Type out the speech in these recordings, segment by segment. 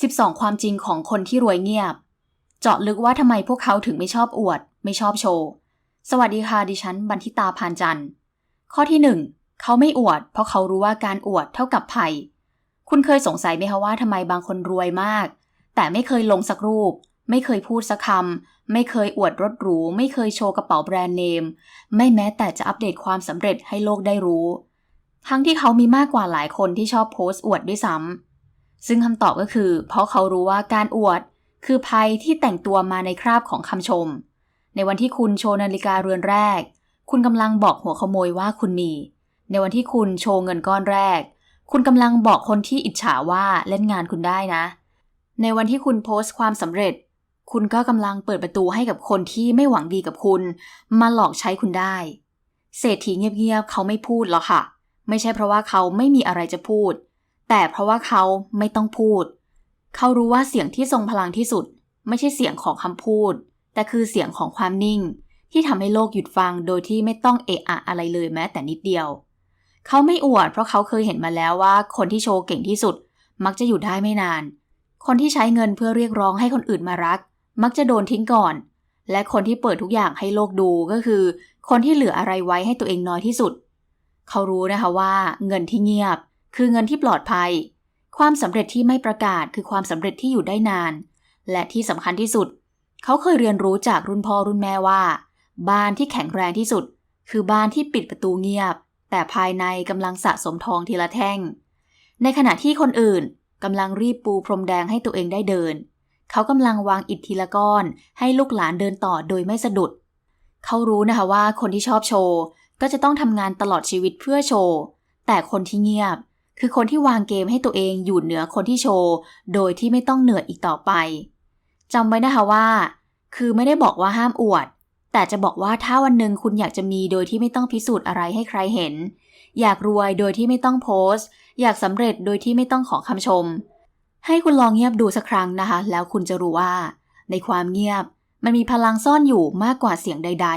12 ความจริงของคนที่รวยเงียบ เจาะลึกว่าทำไมพวกเขาถึงไม่ชอบอวด ไม่ชอบโชว์ สวัสดีค่ะดิฉันบันทิตาพานจันทร์ ข้อที่ 1 เขาไม่อวด เพราะเขารู้ว่าการอวดเท่ากับภัย คุณเคยสงสัยไหมคะว่าทำไมบางคนรวยมาก แต่ไม่เคยลงสักรูป ไม่เคยพูดสักคำไม่เคยอวดรถหรู ไม่เคยโชว์กระเป๋าแบรนด์เนม ไม่แม้แต่จะอัปเดตความสำเร็จให้โลกได้รู้ ทั้งที่เขามีมากกว่าหลายคนที่ชอบโพสต์อวดด้วยซ้ำ ซึ่งคำตอบก็คือ เพราะเขารู้ว่าการอวด คือภัยที่แต่งตัวมาในคราบของคำชม ในวันที่คุณโชว์นาฬิกาเรือนแรก คุณกำลังบอกหัวขโมยว่าคุณมี ในวันที่คุณโชว์เงินก้อนแรก คุณกำลังบอกคนที่อิจฉาว่าเล่นงานคุณได้นะ ในวันที่คุณโพสต์ความสำเร็จ คุณก็กำลังเปิดประตูให้กับคนที่ไม่หวังดีกับคุณ มาหลอกใช้คุณได้ เศรษฐีเงียบๆเขาไม่พูดหรอกค่ะ ไม่ใช่เพราะว่าเขาไม่มีอะไรจะพูด แต่เพราะว่าเขาไม่ต้องพูด เขารู้ว่าเสียงที่ทรงพลังที่สุด ไม่ใช่เสียงของคำพูด แต่คือเสียงของความนิ่ง ที่ทำให้โลกหยุดฟังโดยที่ไม่ต้องเอะอะอะไรเลยแม้แต่นิดเดียว เขาไม่อวดเพราะเขาเคยเห็นมาแล้วว่า คนที่โชว์เก่งที่สุด มักจะอยู่ได้ไม่นาน คนที่ใช้เงินเพื่อเรียกร้องให้คนอื่นมารัก มักจะโดนทิ้งก่อน และคนที่เปิดทุกอย่างให้โลกดูก็คือ คนที่เหลืออะไรไว้ให้ตัวเองน้อยที่สุด เขารู้นะคะว่า เงินที่เงียบ คือเงินที่ปลอดภัย ความสำเร็จที่ไม่ประกาศคือความสำเร็จที่อยู่ได้นาน และที่สำคัญที่สุด เขาเคยเรียนรู้จากรุ่นพ่อรุ่นแม่ว่า บ้านที่แข็งแรงที่สุด คือบ้านที่ปิดประตูเงียบ แต่ภายในกำลังสะสมทองทีละแท่ง ในขณะที่คนอื่นกำลังรีบปูพรมแดงให้ตัวเองได้เดิน เขากำลังวางอิฐทีละก้อน ให้ลูกหลานเดินต่อโดยไม่สะดุด เขารู้นะคะว่าคนที่ชอบโชว์ก็จะต้องทำงานตลอดชีวิตเพื่อโชว์ แต่คนที่เงียบ คือคนที่วางเกมให้ตัวเองอยู่เหนือคนที่โชว์ โดยที่ไม่ต้องเหนื่อยอีกต่อไปจำไว้นะคะว่า คือไม่ได้บอกว่าห้ามอวด แต่จะบอกว่าถ้าวันหนึ่งคุณอยากจะมีโดยที่ไม่ต้องพิสูจน์อะไรให้ใครเห็น อยากรวยโดยที่ไม่ต้องโพสต์ อยากสำเร็จโดยที่ไม่ต้องขอคำชม ให้คุณลองเงียบดูสักครั้งนะคะ แล้วคุณจะรู้ว่า ในความเงียบมันมีพลังซ่อนอยู่มากกว่าเสียงใด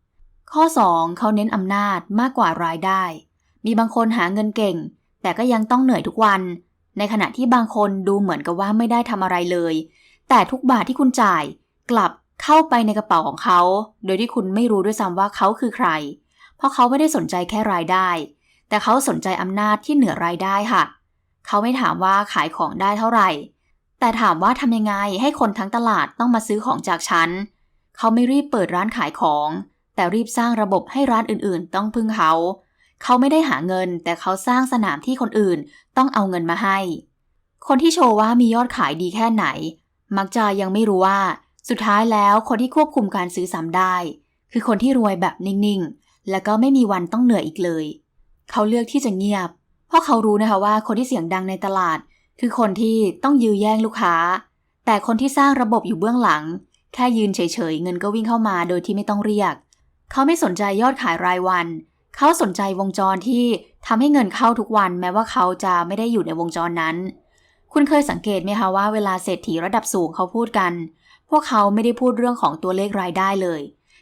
ๆ ข้อ 2 เขาเน้นอำนาจมากกว่ารายได้ มีบางคนหาเงินเก่ง แต่ก็ยังต้องเหนื่อยทุกวัน ในขณะที่บางคนดูเหมือนกับว่าไม่ได้ทำอะไรเลย แต่ทุกบาทที่คุณจ่ายกลับเข้าไปในกระเป๋าของเขา โดยที่คุณไม่รู้ด้วยซ้ำว่าเขาคือใคร เพราะเขาไม่ได้สนใจแค่รายได้ แต่เขาสนใจอำนาจที่เหนือรายได้ค่ะ เขาไม่ถามว่าขายของได้เท่าไหร่ แต่ถามว่าทำยังไงให้คนทั้งตลาดต้องมาซื้อของจากฉัน เขาไม่รีบเปิดร้านขายของ แต่รีบสร้างระบบให้ร้านอื่นๆ ต้องพึ่งเขา เขาไม่ได้หาเงิน แต่เขาสร้างสนามที่คนอื่นต้องเอาเงินมาให้ คนที่โชว์ว่ามียอดขายดีแค่ไหน มักจะยังไม่รู้ว่า สุดท้ายแล้วคนที่ควบคุมการซื้อซ้ำได้ คือคนที่รวยแบบนิ่งๆ แล้วก็ไม่มีวันต้องเหนื่อยอีกเลย เขาเลือกที่จะเงียบ เพราะเขารู้นะคะว่าคนที่เสียงดังในตลาด คือคนที่ต้องยื้อแย่งลูกค้า แต่คนที่สร้างระบบอยู่เบื้องหลัง แค่ยืนเฉยๆเงินก็วิ่งเข้ามาโดยที่ไม่ต้องเรียก เขาไม่สนใจยอดขายรายวัน เขาสนใจวงจรที่ทำให้เงินเข้าทุกวันแม้ว่าเขาจะไม่ได้อยู่ในวงจรนั้น คุณเคยสังเกตไหมคะว่าเวลาเศรษฐีระดับสูงเขาพูดกัน พวกเขาไม่ได้พูดเรื่องของตัวเลขรายได้เลย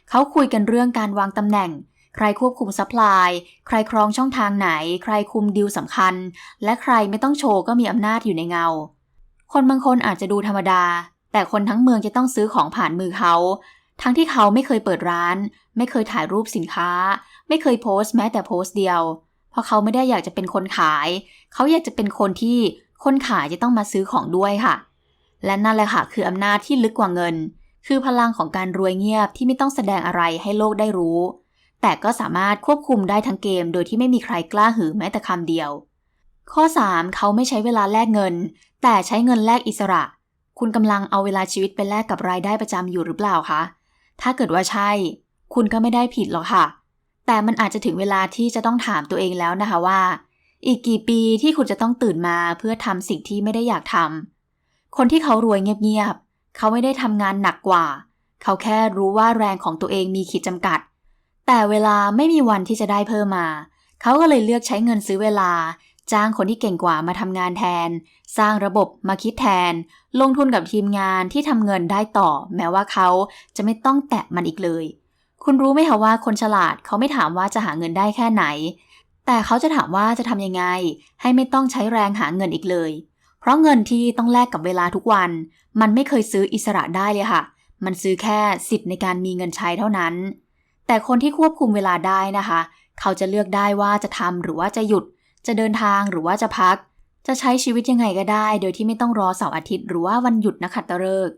เขาคุยกันเรื่องการวางตำแหน่ง ใครควบคุมซัพพลาย ใครครองช่องทางไหน ใครคุมดีลสำคัญ และใครไม่ต้องโชว์ก็มีอำนาจอยู่ในเงา คนบางคนอาจจะดูธรรมดา แต่คนทั้งเมืองจะต้องซื้อของผ่านมือเขา ทั้งที่เขาไม่เคยเปิดร้าน ไม่เคยถ่ายรูปสินค้า ไม่เคยโพสต์แม้แต่โพสต์เดียว เพราะเขาไม่ได้อยากจะเป็นคนขาย เขาอยากจะเป็นคนที่คนขายจะต้องมาซื้อของด้วยค่ะ และนั่นแหละค่ะคืออำนาจที่ลึกกว่าเงิน คือพลังของการรวยเงียบที่ไม่ต้องแสดงอะไรให้โลกได้รู้ แต่ก็สามารถควบคุมได้ทั้งเกม โดยที่ไม่มีใครกล้าหือแม้แต่คำเดียว ข้อ 3 เขาไม่ใช้เวลาแลกเงิน แต่ใช้เงินแลกอิสระ คุณกำลังเอาเวลาชีวิตไปแลกกับรายได้ประจำอยู่หรือเปล่าคะ ถ้าเกิดว่าใช่ คุณก็ไม่ได้ผิดหรอกค่ะ แต่มันอาจจะถึงเวลาที่จะต้องถามตัวเองแล้วนะคะว่า อีกกี่ปีที่คุณจะต้องตื่นมาเพื่อทำสิ่งที่ไม่ได้อยากทำคนที่เขารวยเงียบๆเขาไม่ได้ทำงานหนักกว่า เขาแค่รู้ว่าแรงของตัวเองมีขีดจำกัด แต่เวลาไม่มีวันที่จะได้เพิ่มมา เขาก็เลยเลือกใช้เงินซื้อเวลา จ้างคนที่เก่งกว่ามาทำงานแทน สร้างระบบมาคิดแทน ลงทุนกับทีมงานที่ทำเงินได้ต่อ แม้ว่าเขาจะไม่ต้องแตะมันอีกเลย คุณรู้ไหมคะว่าคนฉลาดเขาไม่ถามว่าจะหาเงินได้แค่ไหน แต่เขาจะถามว่าจะทำยังไง ให้ไม่ต้องใช้แรงหาเงินอีกเลย เพราะเงินที่ต้องแลกกับเวลาทุกวัน มันไม่เคยซื้ออิสระได้เลยค่ะ มันซื้อแค่สิทธิ์ในการมีเงินใช้เท่านั้น แต่คนที่ควบคุมเวลาได้นะคะ เขาจะเลือกได้ว่าจะทำหรือว่าจะหยุด จะเดินทางหรือว่าจะพัก จะใช้ชีวิตยังไงก็ได้ โดยที่ไม่ต้องรอเสาร์อาทิตย์หรือว่าวันหยุดนักขัตฤกษ์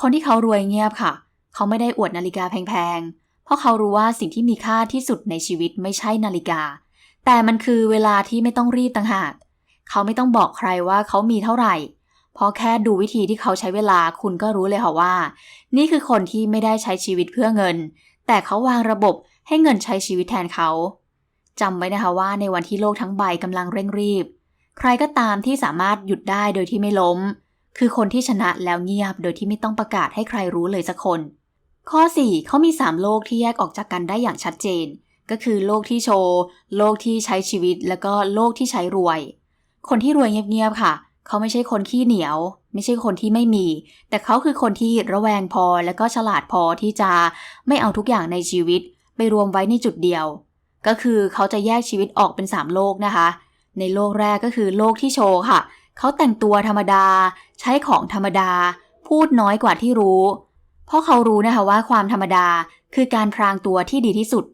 คนที่เขารวยเงียบค่ะ เขาไม่ได้อวดนาฬิกาแพงๆ เพราะเขารู้ว่าสิ่งที่มีค่าที่สุดในชีวิตไม่ใช่นาฬิกา แต่มันคือเวลาที่ไม่ต้องรีบต่างหากเขาไม่ต้องบอกใครว่าเขามีเท่าไหร่เพราะแค่ดูวิธีที่เขาใช้เวลาคุณก็รู้เลยค่ะว่า นี่คือคนที่ไม่ได้ใช้ชีวิตเพื่อเงิน แต่เขาวางระบบให้เงินใช้ชีวิตแทนเขา จำไว้นะคะว่าในวันที่โลกทั้งใบกำลังเร่งรีบ ใครก็ตามที่สามารถหยุดได้โดยที่ไม่ล้ม คือคนที่ชนะแล้วเงียบโดยที่ไม่ต้องประกาศให้ใครรู้เลยสักคน ข้อ 4 เขามี 3 โลกที่แยกออกจากกันได้อย่างชัดเจน ก็คือโลกที่โชว์ โลกที่ใช้ชีวิต แล้วก็โลกที่ใช้รวย คนที่รวยเงียบๆค่ะ เขาไม่ใช่คนขี้เหนียว ไม่ใช่คนที่ไม่มี แต่เขาคือคนที่ระแวงพอ และก็ฉลาดพอที่จะไม่เอาทุกอย่างในชีวิต ไปรวมไว้ในจุดเดียว ก็คือเขาจะแยกชีวิตออกเป็น 3 โลกนะคะ ในโลกแรกก็คือโลกที่โชว์ค่ะ เขาแต่งตัวธรรมดา ใช้ของธรรมดา พูดน้อยกว่าที่รู้ เพราะเขารู้นะคะว่าความธรรมดาคือการพรางตัวที่ดีที่สุด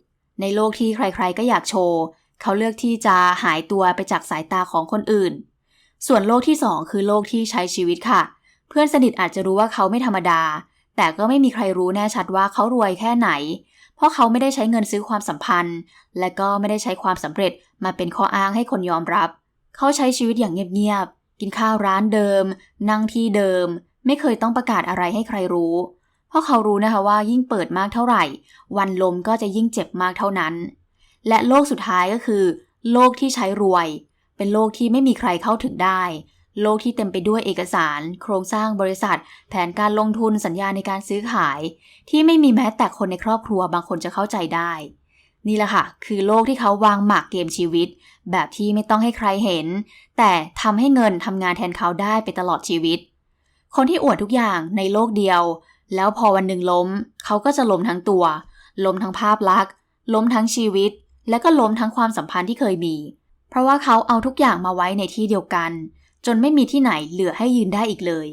ในโลกที่ใครๆก็อยากโชว์ เขาเลือกที่จะหายตัวไปจากสายตาของคนอื่น ส่วนโลกที่สองคือโลกที่ใช้ชีวิตค่ะ เพื่อนสนิทอาจจะรู้ว่าเขาไม่ธรรมดา แต่ก็ไม่มีใครรู้แน่ชัดว่าเขารวยแค่ไหน ราะเขาไม่ได้ใช้เงินซื้อความสัมพันธ์ และก็ไม่ได้ใช้ความสำเร็จมาเป็นข้ออ้างให้คนยอมรับ เขาใช้ชีวิตอย่างเงียบๆ กินข้าวร้านเดิม นั่งที่เดิม ไม่เคยต้องประกาศอะไรให้ใครรู้ เพราะเขารู้นะคะว่ายิ่งเปิดมากเท่าไหร่ วันลมก็จะยิ่งเจ็บมากเท่านั้น และโลกสุดท้ายก็คือ โลกที่ใช้รวย เป็นโลกที่ไม่มีใครเข้าถึงได้ โลกที่เต็มไปด้วยเอกสาร โครงสร้างบริษัท แผนการลงทุนสัญญาในการซื้อขาย ที่ไม่มีแม้แต่คนในครอบครัวบางคนจะเข้าใจได้ นี่แหละค่ะ คือโลกที่เขาวางหมากเกมชีวิต แบบที่ไม่ต้องให้ใครเห็น แต่ทำให้เงินทำงานแทนเขาได้ไปตลอดชีวิต คนที่อวดทุกอย่างในโลกเดียว แล้วพอวันหนึ่งล้ม เขาก็จะล้มทั้งตัว ล้มทั้งภาพลักษณ์ ล้มทั้งชีวิต และก็ล้มทั้งความสัมพันธ์ที่เคยมี เพราะว่าเขาเอาทุกอย่างมาไว้ในที่เดียวกัน จนไม่มีที่ไหนเหลือให้ยืนได้อีกเลย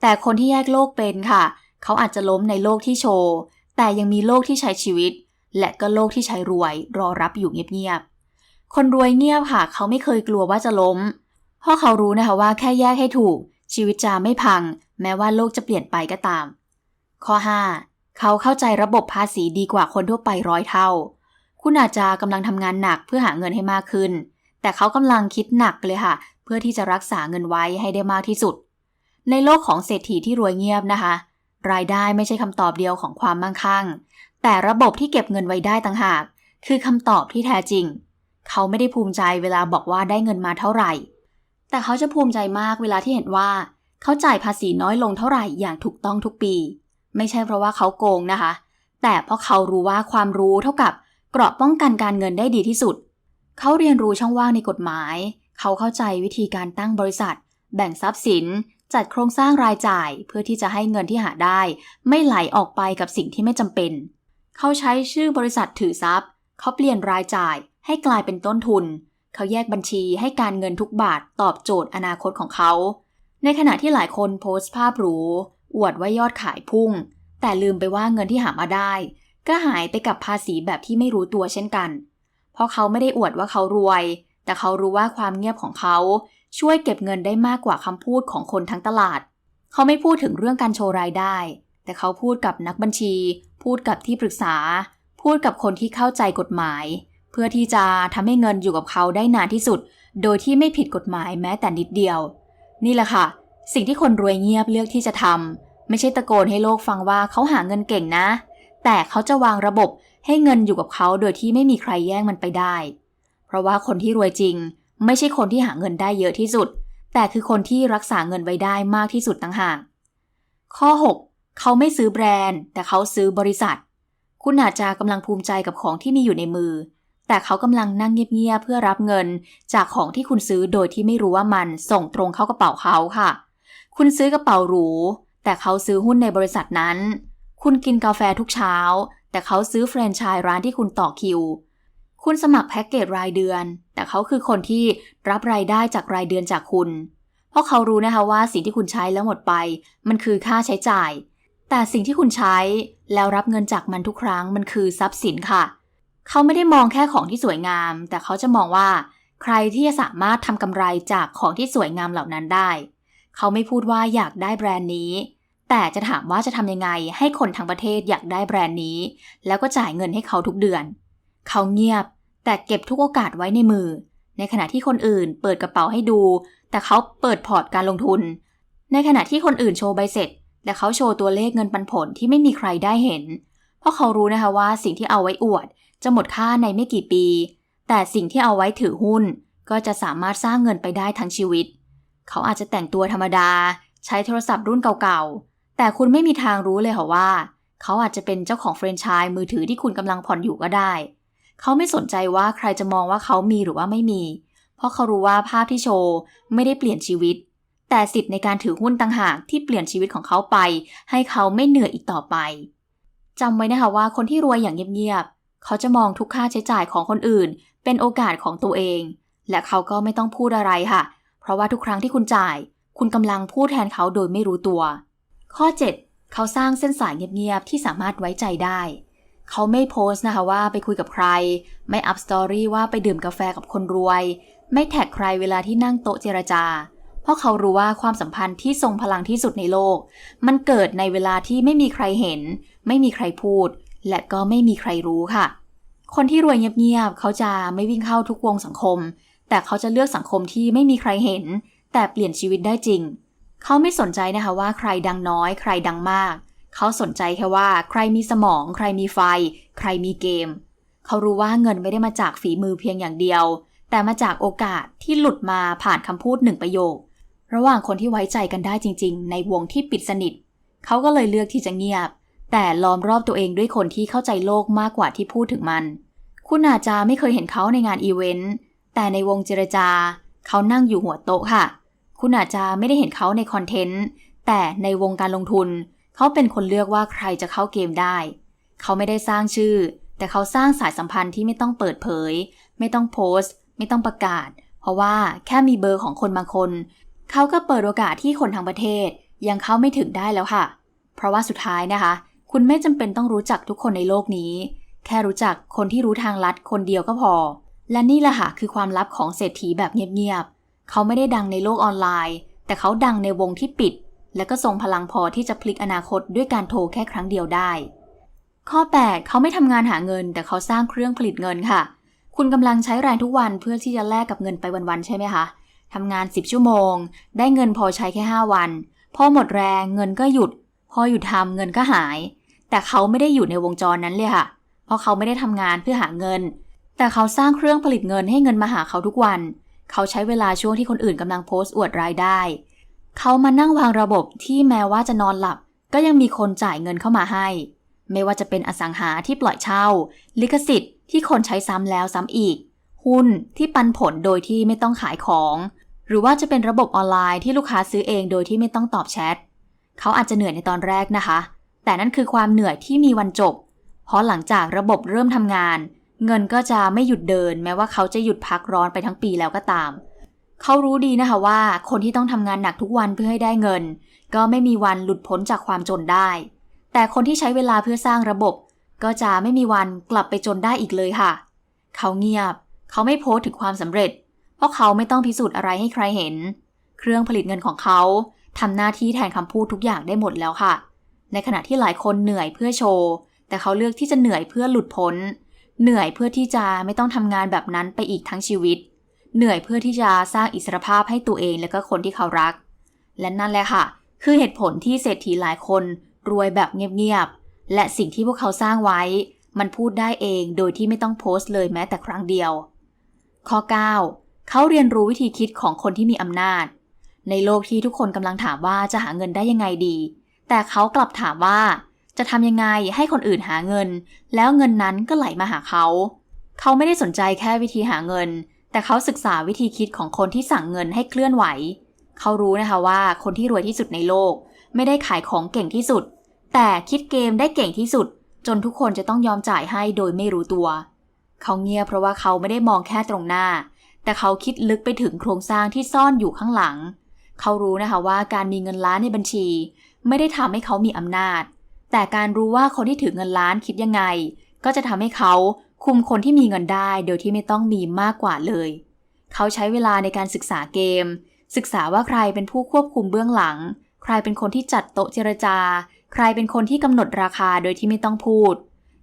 แต่คนที่แยกโลกเป็นค่ะ เขาอาจจะล้มในโลกที่โชว์ แต่ยังมีโลกที่ใช้ชีวิต และก็โลกที่ใช้รวย รอรับอยู่เงียบๆ คนรวยเงียบค่ะ เขาไม่เคยกลัวว่าจะล้ม เพราะเขารู้นะคะว่าแค่แยกให้ถูก ชีวิตจะไม่พัง แม้ว่าโลกจะเปลี่ยนไปก็ตาม ข้อ 5 เขาเข้าใจระบบภาษีดีกว่าคนทั่วไปร้อยเท่า คุณอาจจะกำลังทำงานหนักเพื่อหาเงินให้มากขึ้น แต่เขากำลังคิดหนักเลยค่ะ เพื่อที่จะรักษาเงินไว้ให้ได้มากที่สุด ในโลกของเศรษฐีที่รวยเงียบนะคะ รายได้ไม่ใช่คำตอบเดียวของความมั่งคั่ง แต่ระบบที่เก็บเงินไว้ได้ต่างหาก คือคำตอบที่แท้จริง เขาไม่ได้ภูมิใจเวลาบอกว่าได้เงินมาเท่าไหร่ แต่เขาจะภูมิใจมากเวลาที่เห็นว่า เขาจ่ายภาษีน้อยลงเท่าไหร่อย่างถูกต้องทุกปี ไม่ใช่เพราะว่าเขาโกงนะคะ แต่เพราะเขารู้ว่าความรู้เท่ากับเกราะป้องกันการเงินได้ดีที่สุด เขาเรียนรู้ช่องว่างในกฎหมาย เขาเข้าใจวิธีการตั้งบริษัท แบ่งทรัพย์สิน จัดโครงสร้างรายจ่ายเพื่อที่จะให้เงินที่หาได้ ไม่ไหลออกไปกับสิ่งที่ไม่จำเป็น เขาใช้ชื่อบริษัทถือทรัพย์ เขาเปลี่ยนรายจ่ายให้กลายเป็นต้นทุน เขาแยกบัญชีให้การเงินทุกบาทตอบโจทย์อนาคตของเขา ในขณะที่หลายคนโพสต์ภาพหรู อวดว่ายอดขายพุ่ง แต่ลืมไปว่าเงินที่หามาได้ ก็หายไปกับภาษีแบบที่ไม่รู้ตัวเช่นกัน เพราะเขาไม่ได้อวดว่าเขารวย แต่เขารู้ว่าความเงียบของเขาช่วยเก็บเงินได้มากกว่าคำพูดของคนทั้งตลาด เขาไม่พูดถึงเรื่องการโชว์รายได้ แต่เขาพูดกับนักบัญชี พูดกับที่ปรึกษา พูดกับคนที่เข้าใจกฎหมาย เพื่อที่จะทำให้เงินอยู่กับเขาได้นานที่สุด โดยที่ไม่ผิดกฎหมายแม้แต่นิดเดียว นี่แหละค่ะ สิ่งที่คนรวยเงียบเลือกที่จะทำไม่ใช่ตะโกนให้โลกฟังว่าเขาหาเงินเก่งนะ แต่เขาจะวางระบบให้เงินอยู่กับเขาโดยที่ไม่มีใครแย่งมันไปได้ เพราะว่าคนที่รวยจริง ไม่ใช่คนที่หาเงินได้เยอะที่สุด แต่คือคนที่รักษาเงินไว้ได้มากที่สุดต่างหาก ข้อ 6 เขาไม่ซื้อแบรนด์ แต่เขาซื้อบริษัท คุณอาจจะกำลังภูมิใจกับของที่มีอยู่ในมือ แต่เขากำลังนั่งเงียบๆเพื่อรับเงิน จากของที่คุณซื้อโดยที่ไม่รู้ว่ามันส่งตรงเข้ากระเป๋าเขาค่ะ คุณซื้อกระเป๋าหรูแต่เขาซื้อหุ้นในบริษัทนั้น คุณกินกาแฟทุกเช้า แต่เขาซื้อแฟรนไชส์ร้านที่คุณต่อคิว คุณสมัครแพ็กเกจรายเดือน แต่เขาคือคนที่รับรายได้จากรายเดือนจากคุณ เพราะเขารู้นะคะว่าสิ่งที่คุณใช้แล้วหมดไป มันคือค่าใช้จ่าย แต่สิ่งที่คุณใช้แล้วรับเงินจากมันทุกครั้งมันคือทรัพย์สินค่ะ เขาไม่ได้มองแค่ของที่สวยงาม แต่เขาจะมองว่า ใครที่จะสามารถทำกำไรจากของที่สวยงามเหล่านั้นได้ เขาไม่พูดว่าอยากได้แบรนด์นี้ แต่จะถามว่าจะทำยังไงให้คนทั้งประเทศอยากได้แบรนด์นี้ แล้วก็จ่ายเงินให้เขาทุกเดือน เขาเงียบ แต่เก็บทุกโอกาสไว้ในมือ ในขณะที่คนอื่นเปิดกระเป๋าให้ดู แต่เขาเปิดพอร์ตการลงทุน ในขณะที่คนอื่นโชว์ใบเสร็จ แต่เขาโชว์ตัวเลขเงินปันผลที่ไม่มีใครได้เห็น เพราะเขารู้นะคะว่าสิ่งที่เอาไว้อวด จะหมดค่าในไม่กี่ปี แต่สิ่งที่เอาไว้ถือหุ้น ก็จะสามารถสร้างเงินไปได้ทั้งชีวิต เขาอาจจะแต่งตัวธรรมดา ใช้โทรศัพท์รุ่นเก่าๆ แต่คุณไม่มีทางรู้เลยค่ะว่า เขาอาจจะเป็นเจ้าของแฟรนไชส์มือถือที่คุณกำลังผ่อนอยู่ก็ได้ เขาไม่สนใจว่าใครจะมองว่าเขามีหรือว่าไม่มี เพราะเขารู้ว่าภาพที่โชว์ไม่ได้เปลี่ยนชีวิต แต่สิทธิ์ในการถือหุ้นต่างหากที่เปลี่ยนชีวิตของเขาไป ให้เขาไม่เหนื่อยอีกต่อไปจำไว้นะคะว่าคนที่รวยอย่างเงียบๆเขาจะมองทุกค่าใช้จ่ายของคนอื่น เป็นโอกาสของตัวเอง และเขาก็ไม่ต้องพูดอะไรค่ะ เพราะว่าทุกครั้งที่คุณจ่าย คุณกำลังพูดแทนเขาโดยไม่รู้ตัว ข้อ 7 เขาสร้างเส้นสายเงียบๆที่สามารถไว้ใจได้ เขาไม่โพสต์นะคะว่าไปคุยกับใคร ไม่อัพสตอรี่ว่าไปดื่มกาแฟกับคนรวย ไม่แท็กใครเวลาที่นั่งโต๊ะเจรจา เพราะเขารู้ว่าความสัมพันธ์ที่ทรงพลังที่สุดในโลก มันเกิดในเวลาที่ไม่มีใครเห็น ไม่มีใครพูด และก็ไม่มีใครรู้ค่ะ คนที่รวยเงียบๆเขาจะไม่วิ่งเข้าทุกวงสังคม แต่เขาจะเลือกสังคมที่ไม่มีใครเห็น แต่เปลี่ยนชีวิตได้จริง เขาไม่สนใจนะคะว่าใครดังน้อย ใครดังมากเเขาสนใจแค่ว่าใครมีสมอง ใครมีไฟ ใครมีเกม เขารู้ว่าเงินไม่ได้มาจากฝีมือเพียงอย่างเดียว แต่มาจากโอกาสที่หลุดมาผ่านคำพูดหนึ่งประโยค ระหว่างคนที่ไว้ใจกันได้จริง ๆ ในวงที่ปิดสนิท เขาก็เลยเลือกที่จะเงียบ แต่ล้อมรอบตัวเองด้วยคนที่เข้าใจโลกมากกว่าที่พูดถึงมัน คุณอาจจะไม่เคยเห็นเขาในงานอีเวนต์แต่ในวงเจรจา เขานั่งอยู่หัวโต๊ะค่ะ คุณอาจจะไม่ได้เห็นเขาในคอนเทนต์แต่ในวงการลงทุน เขาเป็นคนเลือกว่าใครจะเข้าเกมได้ เขาไม่ได้สร้างชื่อ แต่เขาสร้างสายสัมพันธ์ที่ไม่ต้องเปิดเผย ไม่ต้องโพสต์ ไม่ต้องประกาศ เพราะว่าแค่มีเบอร์ของคนบางคน เขาก็เปิดโอกาสที่คนทั้งประเทศ ยังเข้าไม่ถึงได้แล้วค่ะ เพราะว่าสุดท้ายนะคะ คุณไม่จำเป็นต้องรู้จักทุกคนในโลกนี้ แค่รู้จักคนที่รู้ทางลัดคนเดียวก็พอ และนี่แหละค่ะคือความลับของเศรษฐีแบบเงียบๆเขาไม่ได้ดังในโลกออนไลน์ แต่เขาดังในวงที่ปิด และก็ทรงพลังพอที่จะพลิกอนาคตด้วยการโทรแค่ครั้งเดียวได้ ข้อ 8 เขาไม่ทำงานหาเงิน แต่เขาสร้างเครื่องผลิตเงินค่ะ คุณกำลังใช้แรงทุกวันเพื่อที่จะแลกกับเงินไปวันๆใช่ไหมคะทำงาน 10 ชั่วโมง ได้เงินพอใช้แค่ 5 วัน พอหมดแรงเงินก็หยุด พอหยุดทำเงินก็หาย แต่เขาไม่ได้อยู่ในวงจรนั้นเลยค่ะ เพราะเขาไม่ได้ทำงานเพื่อหาเงิน แต่เขาสร้างเครื่องผลิตเงินให้เงินมาหาเขาทุกวัน เขาใช้เวลาช่วงที่คนอื่นกำลังโพสต์อวดรายได้ เขามานั่งวางระบบที่แม้ว่าจะนอนหลับ ก็ยังมีคนจ่ายเงินเข้ามาให้ ไม่ว่าจะเป็นอสังหาที่ปล่อยเช่า ลิขสิทธิ์ที่คนใช้ซ้ำแล้วซ้ำอีก หุ้นที่ปันผลโดยที่ไม่ต้องขายของ หรือว่าจะเป็นระบบออนไลน์ที่ลูกค้าซื้อเองโดยที่ไม่ต้องตอบแชทเขาอาจจะเหนื่อยในตอนแรกนะคะ แต่นั่นคือความเหนื่อยที่มีวันจบ เพราะหลังจากระบบเริ่มทำงาน เงินก็จะไม่หยุดเดิน แม้ว่าเขาจะหยุดพักร้อนไปทั้งปีแล้วก็ตาม เขารู้ดีนะคะว่าคนที่ต้องทำงานหนักทุกวันเพื่อให้ได้เงิน ก็ไม่มีวันหลุดพ้นจากความจนได้ แต่คนที่ใช้เวลาเพื่อสร้างระบบ ก็จะไม่มีวันกลับไปจนได้อีกเลยค่ะ เขาเงียบ เขาไม่โพสต์ถึงความสำเร็จ เพราะเขาไม่ต้องพิสูจน์อะไรให้ใครเห็น เครื่องผลิตเงินของเขาทำหน้าที่แทนคำพูดทุกอย่างได้หมดแล้วค่ะ ในขณะที่หลายคนเหนื่อยเพื่อโชว์ แต่เขาเลือกที่จะเหนื่อยเพื่อหลุดพ้น เหนื่อยเพื่อที่จะไม่ต้องทำงานแบบนั้นไปอีกทั้งชีวิต เหนื่อยเพื่อที่จะสร้างอิสรภาพให้ตัวเองและก็คนที่เขารัก และนั่นแหละค่ะ คือเหตุผลที่เศรษฐีหลายคนรวยแบบเงียบๆ และสิ่งที่พวกเขาสร้างไว้ มันพูดได้เองโดยที่ไม่ต้องโพสต์เลยแม้แต่ครั้งเดียว ข้อ 9 เขาเรียนรู้วิธีคิดของคนที่มีอำนาจ ในโลกที่ทุกคนกำลังถามว่าจะหาเงินได้ยังไงดี แต่เขากลับถามว่า จะทำยังไงให้คนอื่นหาเงิน แล้วเงินนั้นก็ไหลมาหาเขา เขาไม่ได้สนใจแค่วิธีหาเงิน แต่เขาศึกษาวิธีคิดของคนที่สั่งเงินให้เคลื่อนไหว เขารู้นะคะว่าคนที่รวยที่สุดในโลก ไม่ได้ขายของเก่งที่สุด แต่คิดเกมได้เก่งที่สุด จนทุกคนจะต้องยอมจ่ายให้โดยไม่รู้ตัว เขาเงียบเพราะว่าเขาไม่ได้มองแค่ตรงหน้า แต่เขาคิดลึกไปถึงโครงสร้างที่ซ่อนอยู่ข้างหลัง เขารู้นะคะว่าการมีเงินล้านในบัญชี ไม่ได้ทำให้เขามีอำนาจ แต่การรู้ว่าคนที่ถือเงินล้านคิดยังไง ก็จะทำให้เขาคุมคนที่มีเงินได้โดยที่ไม่ต้องมีมากกว่าเลย เขาใช้เวลาในการศึกษาเกม ศึกษาว่าใครเป็นผู้ควบคุมเบื้องหลัง ใครเป็นคนที่จัดโต๊ะเจรจา ใครเป็นคนที่กำหนดราคาโดยที่ไม่ต้องพูด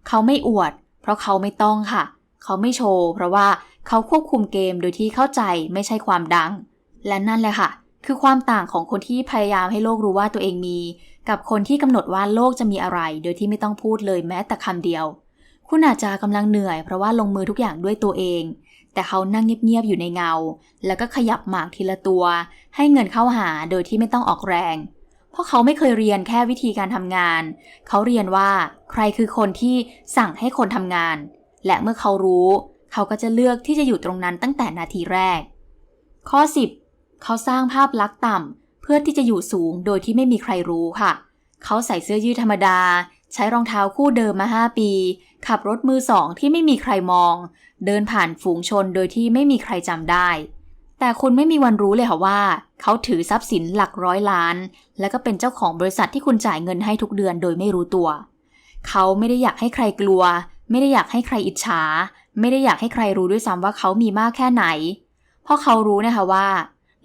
เขาไม่อวด เพราะเขาไม่ต้องค่ะ เขาไม่โชว์ เพราะว่าเขาควบคุมเกมโดยที่เข้าใจไม่ใช่ความดัง และนั่นแหละค่ะ คือความต่างของคนที่พยายามให้โลกรู้ว่าตัวเองมี กับคนที่กำหนดว่าโลกจะมีอะไร โดยที่ไม่ต้องพูดเลยแม้แต่คำเดียว คุณอาจจะกำลังเหนื่อยเพราะว่าลงมือทุกอย่างด้วยตัวเอง แต่เขานั่งเงียบๆอยู่ในเงา แล้วก็ขยับหมากทีละตัว ให้เงินเข้าหาโดยที่ไม่ต้องออกแรง เพราะเขาไม่เคยเรียนแค่วิธีการทำงาน เขาเรียนว่าใครคือคนที่สั่งให้คนทำงาน และเมื่อเขารู้ เขาก็จะเลือกที่จะอยู่ตรงนั้นตั้งแต่นาทีแรก ข้อ 10 เขาสร้างภาพลักษณ์ต่ำเพื่อที่จะอยู่สูงโดยที่ไม่มีใครรู้ค่ะ เขาใส่เสื้อยืดธรรมดา ใช้รองเท้าคู่เดิมมา 5 ปี ขับรถมือสองที่ไม่มีใครมอง เดินผ่านฝูงชนโดยที่ไม่มีใครจำได้ แต่คุณไม่มีวันรู้เลยค่ะว่า เขาถือทรัพย์สินหลักร้อยล้าน และก็เป็นเจ้าของบริษัทที่คุณจ่ายเงินให้ทุกเดือนโดยไม่รู้ตัว เขาไม่ได้อยากให้ใครกลัว ไม่ได้อยากให้ใครอิจฉา ไม่ได้อยากให้ใครรู้ด้วยซ้ำว่าเขามีมากแค่ไหน เพราะเขารู้นะคะว่า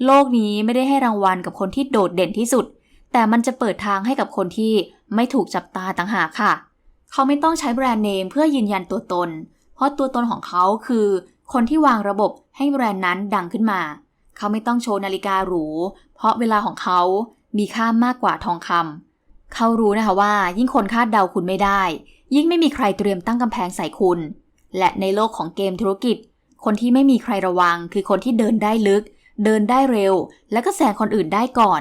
โลกนี้ไม่ได้ให้รางวัลกับคนที่โดดเด่นที่สุด แต่มันจะเปิดทางให้กับคนที่ไม่ถูกจับตาต่างหากค่ะ เขาไม่ต้องใช้แบรนด์เนมเพื่อยืนยันตัวตน เพราะตัวตนของเขาคือคนที่วางระบบให้แบรนด์นั้นดังขึ้นมา เขาไม่ต้องโชว์นาฬิกาหรู เพราะเวลาของเขามีค่ามากกว่าทองคำ เขารู้นะคะว่ายิ่งคนคาดเดาคุณไม่ได้ ยิ่งไม่มีใครเตรียมตั้งกำแพงใส่คุณ และในโลกของเกมธุรกิจ คนที่ไม่มีใครระวัง คือคนที่เดินได้ลึก เดินได้เร็ว และก็แซงคนอื่นได้ก่อน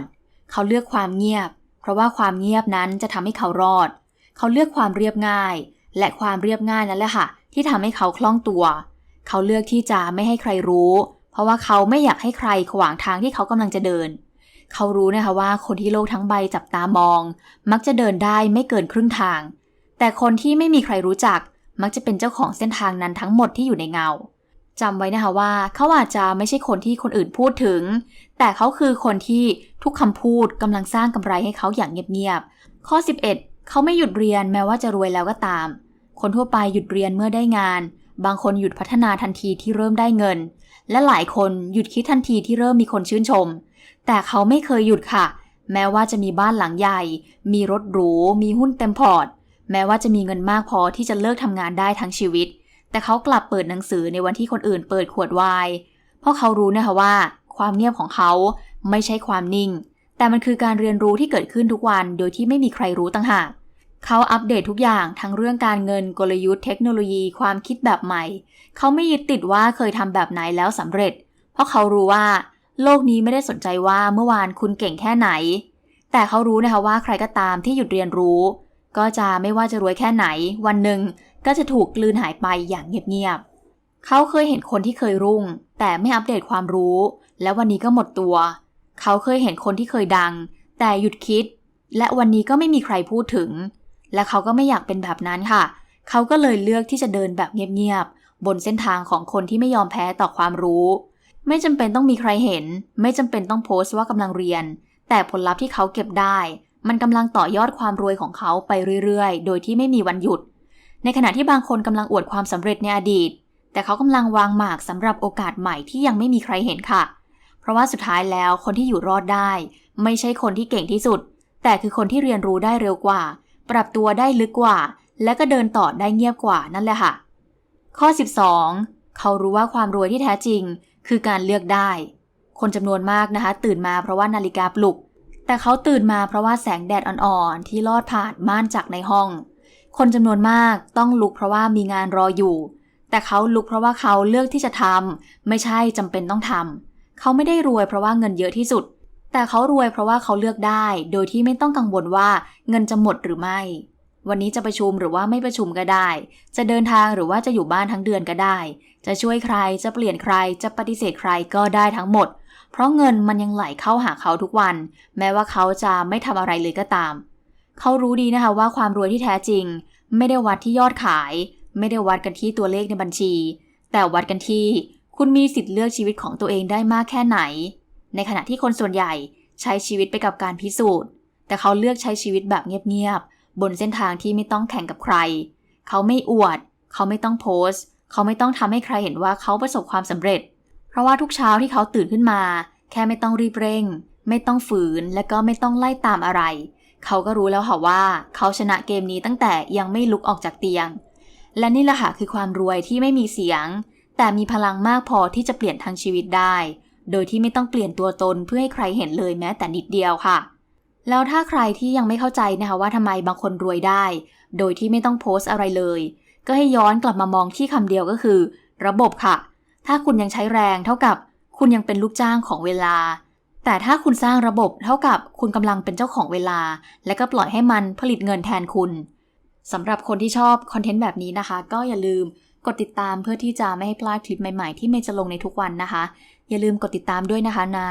เขาเลือกความเงียบ เพราะว่าความเงียบนั้นจะทำให้เขารอด เขาเลือกความเรียบง่าย และความเรียบง่ายนั่นแหละค่ะ ที่ทำให้เขาคล่องตัว เขาเลือกที่จะไม่ให้ใครรู้ เพราะว่าเขาไม่อยากให้ใครขวางทางที่เขากำลังจะเดิน เขารู้นะคะว่าคนที่โลกทั้งใบจับตามอง มักจะเดินได้ไม่เกินครึ่งทาง แต่คนที่ไม่มีใครรู้จัก มักจะเป็นเจ้าของเส้นทางนั้นทั้งหมดที่อยู่ในเงาจำไว้นะคะว่าเขาอาจจะไม่ใช่คนที่คนอื่นพูดถึง แต่เขาคือคนที่ทุกคำพูดกำลังสร้างกำไรให้เขาอย่างเงียบๆข้อ 11 เขาไม่หยุดเรียนแม้ว่าจะรวยแล้วก็ตาม คนทั่วไปหยุดเรียนเมื่อได้งาน บางคนหยุดพัฒนาทันทีที่เริ่มได้เงิน และหลายคนหยุดคิดทันทีที่เริ่มมีคนชื่นชม แต่เขาไม่เคยหยุดค่ะ แม้ว่าจะมีบ้านหลังใหญ่ มีรถหรู มีหุ้นเต็มพอร์ต แม้ว่าจะมีเงินมากพอที่จะเลิกทำงานได้ทั้งชีวิต แต่เขากลับเปิดหนังสือในวันที่คนอื่นเปิดขวดไวน์ เพราะเขารู้นะคะว่า ความเงียบของเขาไม่ใช่ความนิ่ง แต่มันคือการเรียนรู้ที่เกิดขึ้นทุกวันโดยที่ไม่มีใครรู้ต่างหาก เขาอัปเดตทุกอย่างทั้งเรื่องการเงินกลยุทธ์เทคโนโลยีความคิดแบบใหม่ เขาไม่ยึดติดว่าเคยทำแบบไหนแล้วสำเร็จ เพราะเขารู้ว่า โลกนี้ไม่ได้สนใจว่าเมื่อวานคุณเก่งแค่ไหน แต่เขารู้นะคะว่าใครก็ตามที่หยุดเรียนรู้ ก็จะไม่ว่าจะรวยแค่ไหน วันหนึ่งก็จะถูกกลืนหายไปอย่างเงียบๆเขาเคยเห็นคนที่เคยรุ่ง แต่ไม่อัปเดตความรู้ แล้ววันนี้ก็หมดตัว เขาเคยเห็นคนที่เคยดัง แต่หยุดคิด และวันนี้ก็ไม่มีใครพูดถึง และเขาก็ไม่อยากเป็นแบบนั้นค่ะ เขาก็เลยเลือกที่จะเดินแบบเงียบๆ บนเส้นทางของคนที่ไม่ยอมแพ้ต่อความรู้ ไม่จำเป็นต้องมีใครเห็น ไม่จำเป็นต้องโพสต์ว่ากำลังเรียน แต่ผลลัพธ์ที่เขาเก็บได้ มันกำลังต่อยอดความรวยของเขาไปเรื่อยๆ โดยที่ไม่มีวันหยุด ในขณะที่บางคนกำลังอวดความสำเร็จในอดีต แต่เขากำลังวางหมากสำหรับโอกาสใหม่ที่ยังไม่มีใครเห็นค่ะเพราะว่าสุดท้ายแล้วคนที่อยู่รอดได้ ไม่ใช่คนที่เก่งที่สุด แต่คือคนที่เรียนรู้ได้เร็วกว่า ปรับตัวได้ลึกกว่า และก็เดินต่อได้เงียบกว่านั่นแหละค่ะ ข้อ 12 เขารู้ว่าความรวยที่แท้จริง คือการเลือกได้ คนจำนวนมากนะคะ ตื่นมาเพราะว่านาฬิกาปลุก แต่เขาตื่นมาเพราะว่าแสงแดดอ่อนๆที่ลอดผ่านม่านจากในห้อง คนจำนวนมากต้องลุกเพราะว่ามีงานรออยู่ แต่เขาลุกเพราะว่าเขาเลือกที่จะทำไม่ใช่จำเป็นต้องทำ เขาไม่ได้รวยเพราะว่าเงินเยอะที่สุด แต่เขารวยเพราะว่าเขาเลือกได้ โดยที่ไม่ต้องกังวลว่าเงินจะหมดหรือไม่ วันนี้จะประชุมหรือว่าไม่ประชุมก็ได้ จะเดินทางหรือว่าจะอยู่บ้านทั้งเดือนก็ได้ จะช่วยใครจะเปลี่ยนใครจะปฏิเสธใครก็ได้ทั้งหมด เพราะเงินมันยังไหลเข้าหาเขาทุกวัน แม้ว่าเขาจะไม่ทำอะไรเลยก็ตาม เขารู้ดีนะคะว่าความรวยที่แท้จริง ไม่ได้วัดที่ยอดขาย ไม่ได้วัดกันที่ตัวเลขในบัญชี แต่วัดกันที่ คุณมีสิทธิ์เลือกชีวิตของตัวเองได้มากแค่ไหน ในขณะที่คนส่วนใหญ่ใช้ชีวิตไปกับการพิสูจน์ แต่เขาเลือกใช้ชีวิตแบบเงียบๆ บนเส้นทางที่ไม่ต้องแข่งกับใคร เขาไม่อวด เขาไม่ต้องโพสต์ เขาไม่ต้องทำให้ใครเห็นว่าเขาประสบความสำเร็จ เพราะว่าทุกเช้าที่เขาตื่นขึ้นมา แค่ไม่ต้องรีบเร่ง ไม่ต้องฝืน และก็ไม่ต้องไล่ตามอะไร เขาก็รู้แล้วค่ะว่า เขาชนะเกมนี้ตั้งแต่ยังไม่ลุกออกจากเตียง และนี่แหละค่ะคือความรวยที่ไม่มีเสียง แต่มีพลังมากพอที่จะเปลี่ยนทางชีวิตได้ โดยที่ไม่ต้องเปลี่ยนตัวตนเพื่อให้ใครเห็นเลยแม้แต่นิดเดียวค่ะ แล้วถ้าใครที่ยังไม่เข้าใจนะคะว่าทำไมบางคนรวยได้ โดยที่ไม่ต้องโพสต์อะไรเลย ก็ให้ย้อนกลับมามองที่คำเดียวก็คือ ระบบค่ะ ถ้าคุณยังใช้แรงเท่ากับ คุณยังเป็นลูกจ้างของเวลา แต่ถ้าคุณสร้างระบบเท่ากับคุณกำลังเป็นเจ้าของเวลา และก็ปล่อยให้มันผลิตเงินแทนคุณสำหรับคนที่ชอบคอนเทนต์แบบนี้นะคะ ก็อย่าลืม กดติดตามเพื่อที่จะไม่ให้พลาดคลิปใหม่ๆ ที่เมย์จะลงในทุกวันนะคะ อย่าลืมกดติดตามด้วยนะคะนะ